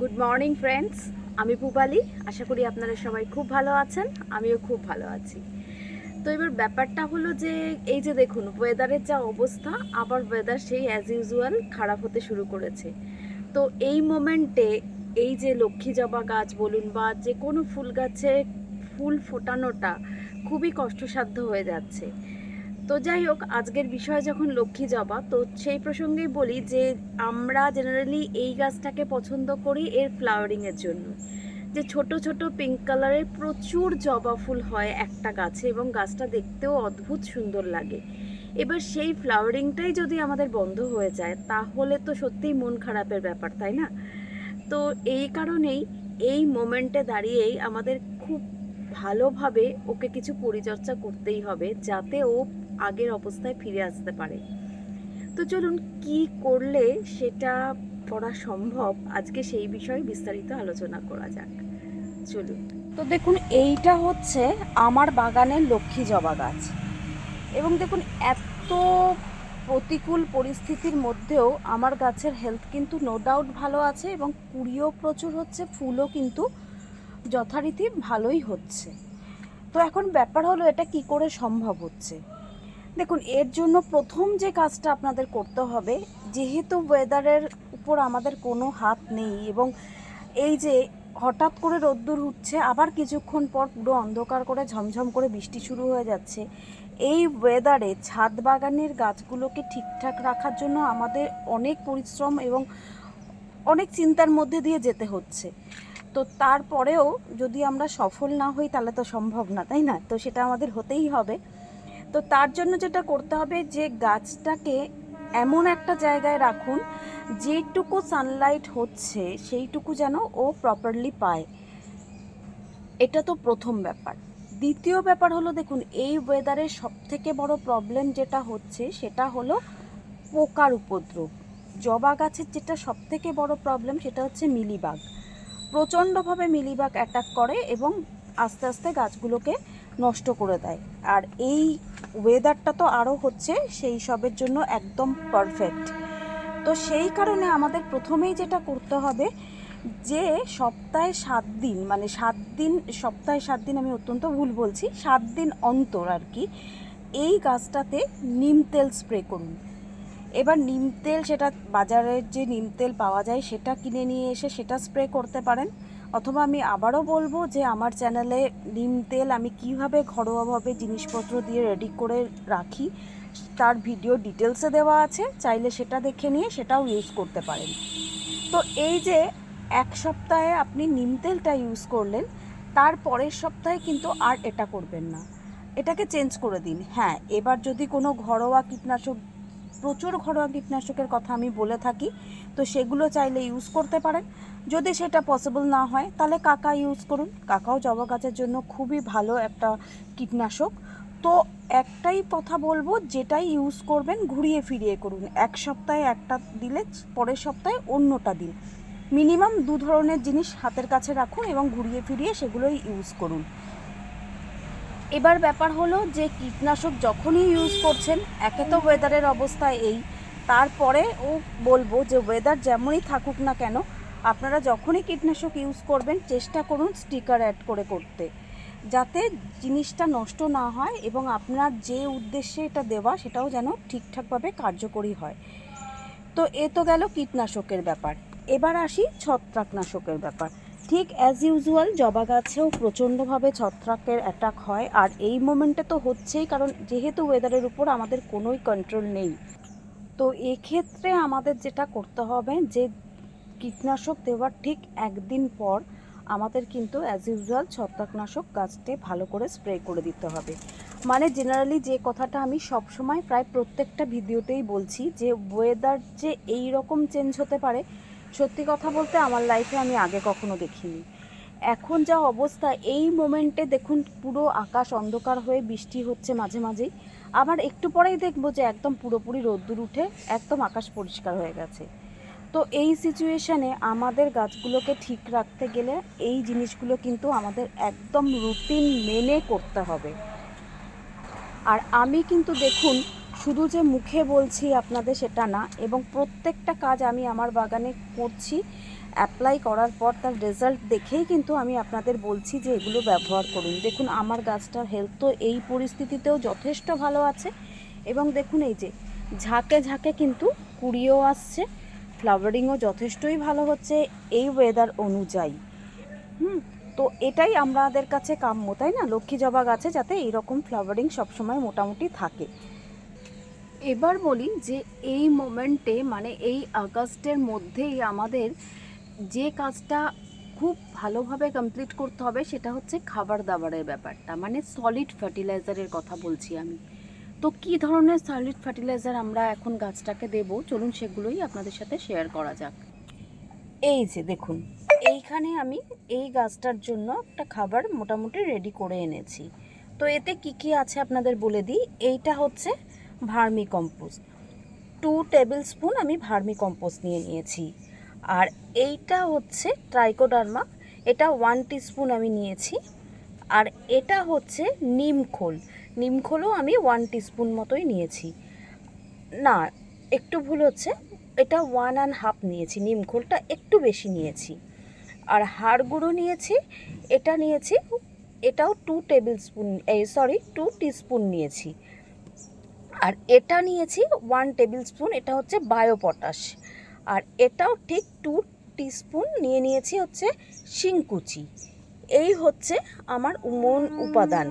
Good morning friends আমি পুপালি। আশা করি আপনারা সবাই খুব ভালো আছেন, আমিও খুব ভালো আছি। তো এবার ব্যাপারটা হলো যে, এই যে দেখুন ওয়েদারের যা অবস্থা, আবার ওয়েদার সেই অ্যাজ ইউজুয়াল খারাপ হতে শুরু করেছে। তো এই মোমেন্টে এই যে লক্ষ্মী জবা গাছ বলুন বা যে কোনো ফুল গাছে ফুল ফোটানোটা খুবই কষ্টসাধ্য হয়ে যাচ্ছে। তো যাই হোক, আজকের বিষয় যখন লক্ষ্মী জবা তো সেই প্রসঙ্গেই বলি যে আমরা জেনারেলি এই গাছটাকে পছন্দ করি এর ফ্লাওয়ারিংয়ের জন্য। যে ছোট ছোট পিঙ্ক কালারের প্রচুর জবা ফুল হয় একটা গাছে এবং গাছটা দেখতেও অদ্ভুত সুন্দর লাগে। এবার সেই ফ্লাওয়ারিংটাই যদি আমাদের বন্ধ হয়ে যায়, তাহলে তো সত্যিই মন খারাপের ব্যাপার, তাই না? তো এই কারণেই এই মোমেন্টে দাঁড়িয়েই আমাদের খুব ভালোভাবে ওকে কিছু পরিচর্যা করতেই হবে যাতে ও আগের অবস্থায় ফিরে আসতে পারে। তো চলুন কি করলে সেটা করা সম্ভব? আজকে সেই বিষয়ে বিস্তারিত আলোচনা করা যাক। চলুন। তো দেখুন, এইটা হচ্ছে আমার বাগানের লক্ষ্মী জবা গাছ। এবং দেখুন, এত প্রতিকূল পরিস্থিতির মধ্যেও আমার গাছের হেলথ কিন্তু নো ডাউট ভালো আছে এবং কুড়িও প্রচুর হচ্ছে, ফুলও কিন্তু যথারীতি ভালোই হচ্ছে। তো এখন ব্যাপার হলো, এটা কি করে সম্ভব হচ্ছে? দেখুন, এর জন্য প্রথম যে কাজটা আপনাদের করতে হবে, যেহেতু ওয়েদারের উপর আমাদের কোনো হাত নেই এবং এই যে হঠাৎ করে রোদ্দুর উঠছে আবার কিছুক্ষণ পর পুরো অন্ধকার করে ঝমঝম করে বৃষ্টি শুরু হয়ে যাচ্ছে, এই ওয়েদারে ছাদ বাগানের গাছগুলোকে ঠিকঠাক রাখার জন্য আমাদের অনেক পরিশ্রম এবং অনেক চিন্তার মধ্যে দিয়ে যেতে হচ্ছে। তো তারপরেও যদি আমরা সফল না হই, তাহলে তো সম্ভব না, তাই না? তো সেটা আমাদের হতেই হবে। তো তার জন্য যেটা করতে হবে যে গাছটাকে এমন একটা জায়গায় রাখুন, যেটুকু সানলাইট হচ্ছে সেইটুকু যেন ও প্রপারলি পায়। এটা তো প্রথম ব্যাপার। দ্বিতীয় ব্যাপার হলো, দেখুন, এই ওয়েদারের সব থেকে বড় প্রবলেম যেটা হচ্ছে, সেটা হলো পোকার উপদ্রব। জবা গাছের যেটা সব থেকে বড় প্রবলেম সেটা হচ্ছে মিলিবাগ। প্রচণ্ডভাবে মিলিবাগ অ্যাটাক করে এবং আস্তে আস্তে গাছগুলোকে নষ্ট করে দেয়। আর এই ওয়েদারটা তো আরও হচ্ছে, সেই সবের জন্য একদম পারফেক্ট তো সেই কারণে আমাদের প্রথমেই যেটা করতে হবে, যে সপ্তাহে সাত দিন মানে সাত দিন, সপ্তাহে সাত দিন আমি অত্যন্ত ভুল বলছি, সাত দিন অন্তর আর কি, এই গাছটাতে নিম তেল স্প্রে করুন। এবার নিম তেল সেটা বাজারের যে নিম তেল পাওয়া যায়, সেটা কিনে নিয়ে এসে সেটা স্প্রে করতে পারেন। অথবা আমি আবারও বলব যে আমার চ্যানেলে নিম তেল আমি কীভাবে ঘরোয়াভাবে জিনিসপত্র দিয়ে রেডি করে রাখি, তার ভিডিও ডিটেলসে দেওয়া আছে। চাইলে সেটা দেখে নিয়ে সেটাও ইউজ করতে পারেন। তো এই যে এক সপ্তাহে আপনি নিম তেলটা ইউজ করলেন, তার পরের সপ্তাহে কিন্তু আর এটা করবেন না। এটাকে চেঞ্জ করে দিন। হ্যাঁ এবার যদি কোনো ঘরোয়া কীটনাশক, প্রচুর ঘরোয়া কীটনাশকের কথা আমি বলে থাকি, তো সেগুলো চাইলে ইউজ করতে পারেন। যদি সেটা পসিবল না হয়, তাহলে কাকা ইউজ করুন। কাকাও জবা গাছের জন্য খুবই ভালো একটা কীটনাশক। তো একটাই কথা বলব, যেটাই ইউজ করবেন ঘুরিয়ে ফিরিয়ে করুন। এক সপ্তাহে একটা দিলে, পরের সপ্তাহে অন্যটা দিন। মিনিমাম দু ধরনের জিনিস হাতের কাছে রাখুন এবং ঘুরিয়ে ফিরিয়ে সেগুলোই ইউজ করুন। এবার ব্যাপার হলো যে কীটনাশক যখনই ইউজ করছেন, একে তো ওয়েদারের অবস্থা এই। তারপরে ও বলব যে ওয়েদার যেমনই থাকুক না কেন আপনারা যখনই কীটনাশক ইউজ করবেন, চেষ্টা করুন স্টিকার অ্যাড করে করতে। যাতে জিনিসটা নষ্ট না হয় এবং আপনার যে উদ্দেশ্যে এটা দেওয়া, সেটাও যেন ঠিকঠাকভাবে কার্যকরী হয়। তো এ তো গেল কীটনাশকের ব্যাপার। এবার আসি ছত্রাকনাশকের ব্যাপার। ঠিক অ্যাজ ইউজুয়াল জবা গাছেও প্রচণ্ডভাবে ছত্রাকের অ্যাটাক হয়, আর এই মোমেন্টে তো হচ্ছেই, কারণ যেহেতু ওয়েদারের উপর আমাদের কোনোই কন্ট্রোল নেই। তো এক্ষেত্রে আমাদের যেটা করতে হবে যে কীটনাশক দেওয়ার ঠিক একদিন পর আমাদের কিন্তু অ্যাজ ইউজুয়াল ছত্রাকনাশক গাছটি ভালো করে স্প্রে করে দিতে হবে। মানে জেনারেলি যে কথাটা আমি সব সময় প্রায় প্রত্যেকটা ভিডিওতেই বলছি যে ওয়েদার যে এই রকম চেঞ্জ হতে পারে, সত্যি কথা বলতে আমার লাইফে আমি আগে কখনো দেখিনি। এখন যা অবস্থা, এই মোমেন্টে দেখুন পুরো আকাশ অন্ধকার হয়ে বৃষ্টি হচ্ছে মাঝে মাঝেই। আবার একটু পরেই দেখব যে একদম পুরোপুরি রোদ্দুর উঠে একদম আকাশ পরিষ্কার হয়ে গেছে। তো এই সিচুয়েশানে আমাদের গাছগুলোকে ঠিক রাখতে গেলে এই জিনিসগুলো কিন্তু আমাদের একদম রুটিন মেনে করতে হবে। আর আমি কিন্তু দেখুন, শুধু যে মুখে বলছি আপনাদের সেটা না, এবং প্রত্যেকটা কাজ আমি আমার বাগানে করছি অ্যাপ্লাই করার পর তার রেজাল্ট দেখেই কিন্তু আমি আপনাদের বলছি যে এগুলো ব্যবহার করুন। দেখুন, আমার গাছটার হেলথ তো এই পরিস্থিতিতেও যথেষ্ট ভালো আছে, এবং দেখুন এই যে ঝাঁকে ঝাঁকে কিন্তু কুড়িয়েও আসছে ফ্লাওয়ারিংও যথেষ্টই ভালো হচ্ছে এই ওয়েদার অনুযায়ী। হুম, তো এটাই আমাদের কাছে কাম্য, তাই না? লক্ষ্মী জবা গাছে যাতে এইরকম ফ্লাওয়ারিং সবসময় মোটামুটি থাকে। এবার বলি যে এই মোমেন্টে মানে এই আগস্টের মধ্যেই আমাদের যে কাজটা খুব ভালোভাবে কমপ্লিট করতে হবে সেটা হচ্ছে খাবার দাবারের ব্যাপারটা মানে সলিড ফার্টিলাইজারের কথা বলছি আমি। তো কী ধরনের সলিড ফার্টিলাইজার আমরা এখন গাছটাকে দেব? চলুন সেগুলোই আপনাদের সাথে শেয়ার করা যাক। এই যে, দেখুন, এইখানে আমি এই গাছটার জন্য একটা খাবার মোটামুটি রেডি করে এনেছি। তো এতে কি কি আছে আপনাদের বলে দিই? এইটা হচ্ছে vermicompost two tablespoon আমি ভার্মি কম্পোস্ট নিয়ে নিয়েছি। আর এইটা হচ্ছে ট্রাইকোডার্মা এটা ওয়ান স্পুন আমি নিয়েছি। আর এটা হচ্ছে নিমখোল নিমখোলও আমি ওয়ান স্পুন মতোই নিয়েছি। না, একটু ভুল হচ্ছে। এটা ওয়ান অ্যান্ড হাফ নিয়েছি নিমখোলটা একটু বেশি নিয়েছি। আর হাড় গুঁড়ো নিয়েছি, এটা নিয়েছি, এটাও টু টেবিল স্পুন এই সরি টু স্পুন নিয়েছি। আর এটা নিয়েছি ওয়ান টেবিল স্পুন এটা হচ্ছে বায়ো পটাশ আর এটাও ঠিক টু স্পুন নিয়ে নিয়েছি হচ্ছে শিংকুচি। এই হচ্ছে আমার উমন উপাদান,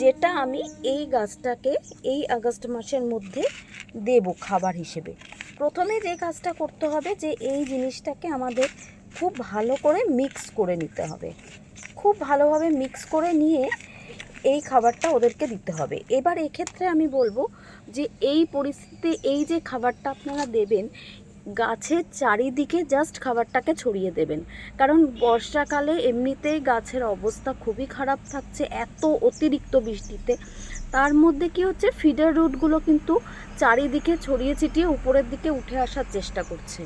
যেটা আমি এই গাছটাকে এই আগস্ট মাসের মধ্যে দেব খাবার হিসেবে। প্রথমে যে কাজটা করতে হবে যে এই জিনিসটাকে আমাদের খুব ভালো করে মিক্স করে নিতে হবে। খুব ভালোভাবে মিক্স করে নিয়ে এই খাবারটা ওদেরকে দিতে হবে। এবার এক্ষেত্রে আমি বলব যে এই পরিস্থিতিতে এই যে খাবারটা আপনারা দেবেন গাছের চারিদিকে জাস্ট খাবারটাকে ছড়িয়ে দেবেন। কারণ বর্ষাকালে এমনিতেই গাছের অবস্থা খুবই খারাপ থাকছে, এত অতিরিক্ত বৃষ্টিতে। তার মধ্যে কি হচ্ছে ফিডার রুটগুলো কিন্তু চারিদিকে ছড়িয়ে ছিটিয়ে উপরের দিকে উঠে আসার চেষ্টা করছে।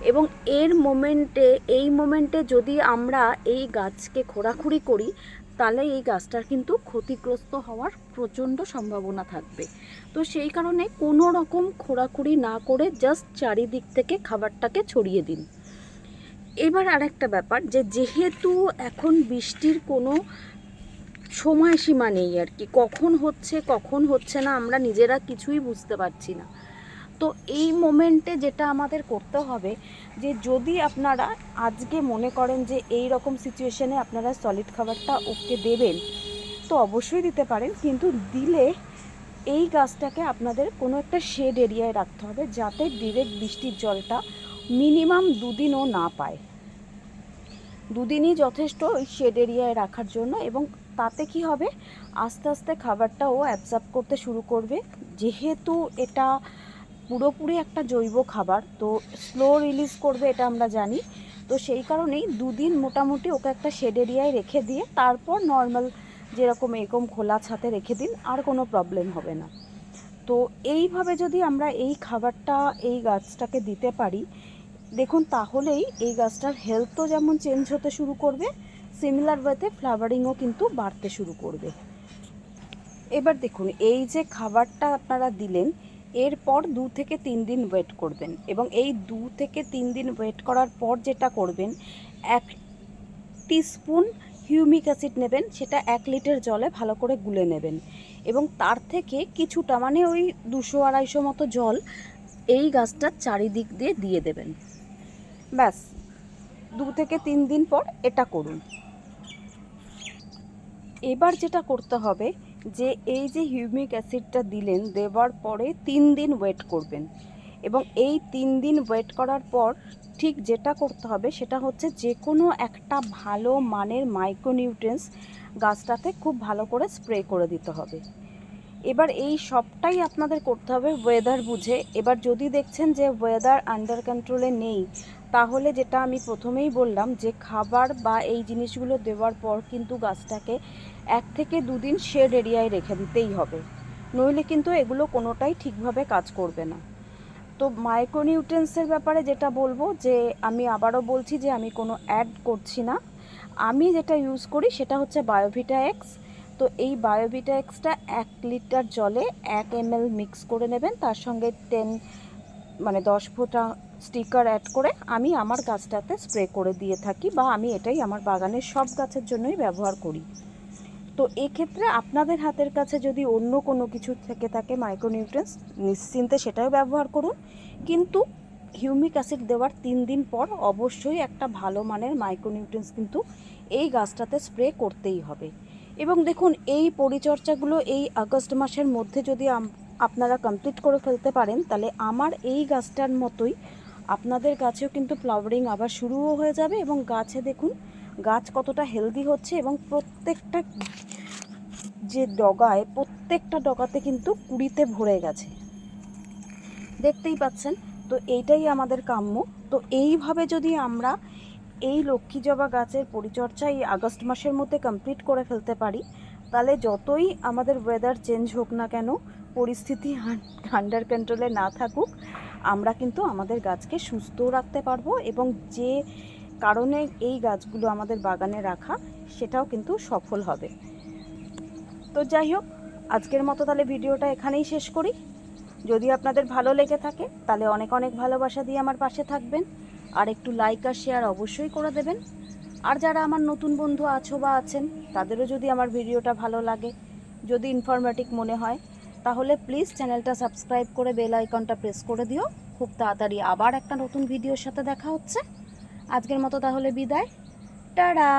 এবং এর মোমেন্টে এই মোমেন্টে যদি আমরা এই গাছকে খোঁড়াখুড়ি করি তাহলে এই গাছটার কিন্তু ক্ষতিগ্রস্ত হওয়ার প্রচণ্ড সম্ভাবনা থাকবে। তো সেই কারণে কোনো রকম খোঁড়াখুড়ি না করে জাস্ট চারিদিক থেকে খাবারটাকে ছড়িয়ে দিন। এবার আরেকটা ব্যাপার যে যেহেতু এখন বৃষ্টির কোনো সময়সীমা নেই আর কি, কখন হচ্ছে কখন হচ্ছে না আমরা নিজেরা কিছুই বুঝতে পারছি না। তো এই মোমেন্টে যেটা আমাদের করতে হবে যে যদি আপনারা আজকে মনে করেন যে এই রকম সিচুয়েশনে আপনারা সলিড খাবারটা ওকে দেবেন, তো অবশ্যই দিতে পারেন। কিন্তু দিলে এই গাছটাকে আপনাদের কোনো একটা শেড এরিয়ায় রাখতে হবে যাতে ডিরেক্ট বৃষ্টির জলটা মিনিমাম দুদিনও না পায়। দুদিনই যথেষ্ট ওই শেড এরিয়ায় রাখার জন্য এবং তাতে কি হবে? আস্তে আস্তে খাবারটা ও অ্যাবজর্ব করতে শুরু করবে। যেহেতু এটা পুরোপুরি একটা জৈব খাবার, তো স্লো রিলিজ করবে এটা আমরা জানি। তো সেই কারণেই দুদিন মোটামুটি ওকে একটা শেড এরিয়ায় রেখে দিয়ে তারপর নর্মাল যেরকম এরকম খোলা ছাতে রেখে দিন, আর কোনো প্রবলেম হবে না। তো এইভাবে যদি আমরা এই খাবারটা, এই গাছটাকে দিতে পারি, দেখুন তাহলেই এই গাছটার হেলথও যেমন চেঞ্জ হতে শুরু করবে সিমিলার ওয়েতে ফ্লাওয়ারিংও কিন্তু বাড়তে শুরু করবে। এবার দেখুন, এই যে খাবারটা আপনারা দিলেন এরপর দু থেকে তিন দিন ওয়েট করবেন এবং এই দু থেকে তিন দিন ওয়েট করার পর যেটা করবেন, এক স্পুন হিউমিক অ্যাসিড নেবেন, সেটা এক লিটার জলে ভালো করে গুলে নেবেন এবং তার থেকে কিছুটা মানে ওই দুশো আড়াইশো মতো জল এই গাছটার চারিদিক দিয়ে দিয়ে দেবেন। ব্যাস, দু থেকে তিন দিন পর এটা করুন। এবার যেটা করতে হবে যে এই যে হিউমিক অ্যাসিডটা দিলেন, দেওয়ার পরে তিন দিন ওয়েট করবেন। এবং এই তিন দিন ওয়েট করার পর ঠিক যেটা করতে হবে সেটা হচ্ছে যে কোনো একটা ভালো মানের মাইক্রোনিউট্রেন্স গাছটাতে খুব ভালো করে স্প্রে করে দিতে হবে। এবার এই সবটাই আপনাদের করতে হবে ওয়েদার বুঝে। এবার যদি দেখছেন যে ওয়েদার আন্ডার কন্ট্রোলে নেই, তাহলে যেটা আমি প্রথমেই বললাম যে খাবার বা এই জিনিসগুলো দেওয়ার পর কিন্তু গাছটাকে এক থেকে দুদিন শেড এরিয়ায় রেখে দিতেই হবে। নইলে কিন্তু এগুলো কোনোটাই ঠিকভাবে কাজ করবে না। তো মাইক্রোনিউট্রেন্সের ব্যাপারে যেটা বলব যে, আমি আবারও বলছি যে, আমি কোনো অ্যাড করছি না। আমি যেটা ইউজ করি সেটা হচ্ছে বায়োভিটা এক্স তো এই বায়োভিটা এক্সটা এক লিটার জলে এক এম মিক্স করে নেবেন। তার সঙ্গে টেন মানে দশ ফোঁটা স্টিকার অ্যাড করে আমি আমার গাছটাতে স্প্রে করে দিয়ে থাকি বা আমি এটাই আমার বাগানের সব গাছের জন্যই ব্যবহার করি। তো এক্ষেত্রে আপনাদের হাতের কাছে যদি অন্য কোনো কিছু থেকে থাকে মাইক্রোনিউট্রেন্স নিশ্চিন্তে সেটাও ব্যবহার করুন। কিন্তু হিউমিক অ্যাসিড দেওয়ার তিন দিন পর অবশ্যই একটা ভালো মানের মাইক্রোনিউট্রেন্স কিন্তু এই গাছটাতে স্প্রে করতেই হবে। এবং দেখুন, এই পরিচর্যাগুলো এই আগস্ট মাসের মধ্যে যদি আপনারা কমপ্লিট করে ফেলতে পারেন, তাহলে আমার এই গাছটার মতোই আপনাদের গাছেও কিন্তু ফ্লাওয়ারিং আবার শুরুও হয়ে যাবে এবং গাছে দেখুন গাছ কতটা হেলদি হচ্ছে এবং প্রত্যেকটা যে ডগায়, প্রত্যেকটা ডগাতে কিন্তু কুড়িতে ভরে গেছে। দেখতেই পাচ্ছেন? তো এইটাই আমাদের কাম্য। তো এইভাবে যদি আমরা এই লক্ষ্মী জবা গাছের পরিচর্যা এই আগস্ট মাসের মধ্যে কমপ্লিট করে ফেলতে পারি, তাহলে যতই আমাদের ওয়েদার চেঞ্জ হোক না কেন, পরিস্থিতি আন্ডার কন্ট্রোলে না থাকুক, আমরা কিন্তু আমাদের গাছকে সুস্থ রাখতে পারব এবং যে কারণে এই গাছগুলো আমাদের বাগানে রাখা, সেটাও কিন্তু সফল হবে। তো যাই হোক, আজকের মতো তাহলে ভিডিওটা এখানেই শেষ করি। যদি আপনাদের ভালো লেগে থাকে, তাহলে অনেক অনেক ভালোবাসা দিয়ে আমার পাশে থাকবেন। আর একটু লাইক আর শেয়ার অবশ্যই করে দেবেন। আর যারা আমার নতুন বন্ধু আছো বা আছেন, তাদেরও যদি আমার ভিডিওটা ভালো লাগে, যদি ইনফরমেটিভ মনে হয়, তাহলে প্লিজ চ্যানেলটা সাবস্ক্রাইব করে বেল আইকনটা প্রেস করে দিও। খুব তাড়াতাড়ি আবার একটা নতুন ভিডিওর সাথে দেখা হচ্ছে। আজকের মতো তাহলে বিদায়। টাটা!